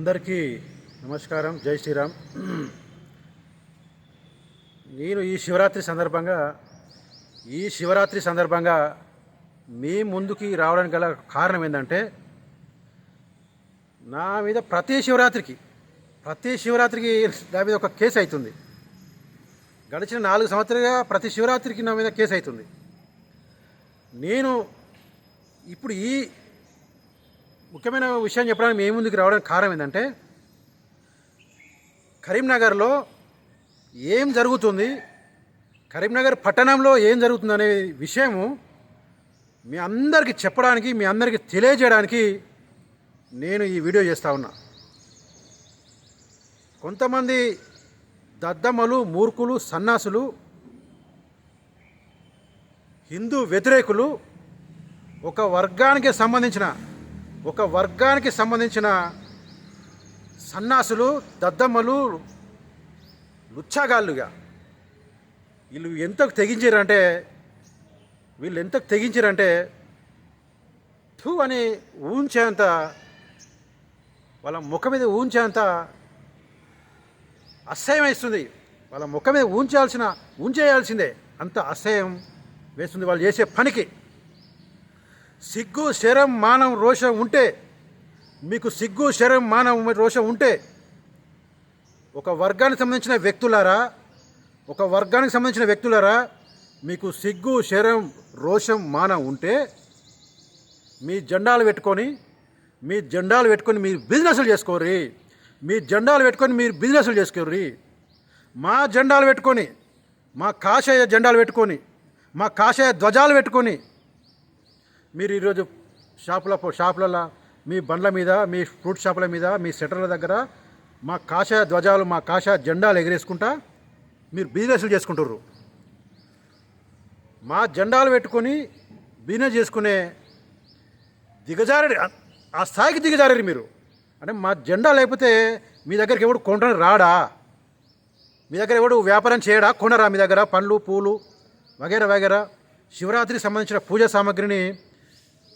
అందరికీ నమస్కారం. జై శ్రీరామ్. నేను ఈ శివరాత్రి సందర్భంగా ఈ శివరాత్రి సందర్భంగా మీ ముందుకి రావడానికి గల కారణం ఏంటంటే నా మీద ప్రతి శివరాత్రికి ప్రతి శివరాత్రికి నా మీద ఒక కేసు అవుతుంది. గడిచిన నాలుగు సంవత్సరాలుగా ప్రతి శివరాత్రికి నా మీద కేసు అవుతుంది. నేను ఇప్పుడు ఈ ముఖ్యమైన విషయం చెప్పడానికి మేము ముందుకు రావడానికి కారణం ఏంటంటే కరీంనగర్లో ఏం జరుగుతుంది కరీంనగర్ పట్టణంలో ఏం జరుగుతుంది అనే విషయము మీ అందరికీ చెప్పడానికి మీ అందరికీ తెలియజేయడానికి నేను ఈ వీడియో చేస్తా ఉన్నా. కొంతమంది దద్దమ్మలు మూర్ఖులు సన్నాసులు హిందూ వ్యతిరేకులు ఒక వర్గానికి సంబంధించిన ఒక వర్గానికి సంబంధించిన సన్నాసులు దద్దమ్మలు లుచ్చాగాళ్ళుగా. వీళ్ళు ఎంతకు తెగించారంటే వీళ్ళు ఎంతకు తెగించారంటే థూ అని ఊంచేంత వాళ్ళ ముఖం మీద ఊంచేంత అసహ్యం వేస్తుంది. వాళ్ళ ముఖం మీద ఊంచాల్సిన ఊంచేయాల్సిందే అంత అసహ్యం వేస్తుంది వాళ్ళు చేసే పనికి. సిగ్గు శరం మానం రోషం ఉంటే మీకు సిగ్గు శరం మానం రోషం ఉంటే ఒక వర్గానికి సంబంధించిన వ్యక్తులారా ఒక వర్గానికి సంబంధించిన వ్యక్తులారా మీకు సిగ్గు శరం రోషం మానం ఉంటే మీ జెండాలు పెట్టుకొని మీ జెండాలు పెట్టుకొని మీరు బిజినెస్లు చేసుకోర్రి. మీ జెండాలు పెట్టుకొని మీరు బిజినెస్లు చేసుకోర్రి. మా జెండాలు పెట్టుకొని మా కాషాయ జెండాలు పెట్టుకొని మా కాషాయ ధ్వజాలు పెట్టుకొని మీరు ఈరోజు షాపుల షాపులలో మీ బండ్ల మీద మీ ఫ్రూట్ షాపుల మీద మీ సెటర్ల దగ్గర మా కాషాయ ధ్వజాలు మా కాషాయ జెండాలు ఎగరేసుకుంటా మీరు బిజినెస్లు చేసుకుంటారు మా జెండాలు పెట్టుకొని బిజినెస్ చేసుకునే దిగజారడి ఆ స్థాయికి దిగజారరు మీరు. అంటే మా జెండా లేకపోతే మీ దగ్గరికి ఎవడు కొండని రాడా? మీ దగ్గర ఎవడు వ్యాపారం చేయడా? కొనరా మీ దగ్గర పండ్లు పూలు వగేరా వగేరా. శివరాత్రికి సంబంధించిన పూజా సామాగ్రిని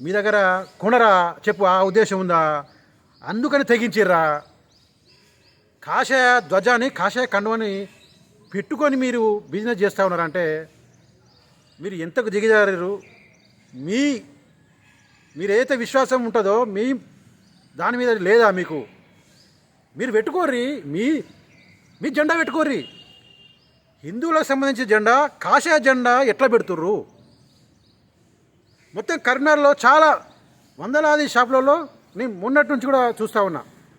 మీ దగ్గర కొనరా చెప్పు ఆ ఉద్దేశం ఉందా? అందుకని తెగించిర్రా. కాషాయ ధ్వజాన్ని కాషాయ కండువని పెట్టుకొని మీరు బిజినెస్ చేస్తూ ఉన్నారంటే మీరు ఎంతకు దిగజారు మీ మీరు విశ్వాసం ఉంటుందో మీ దాని మీద లేదా మీకు? మీరు పెట్టుకోర్రి మీ మీ జెండా పెట్టుకోర్రి. హిందువులకు సంబంధించిన జెండా కాషాయ జెండా ఎట్లా పెడుతుర్రు? మొత్తం కరీంనగర్లో చాలా వందలాది షాపులలో నేను మొన్నటి నుంచి కూడా చూస్తూ ఉన్నా.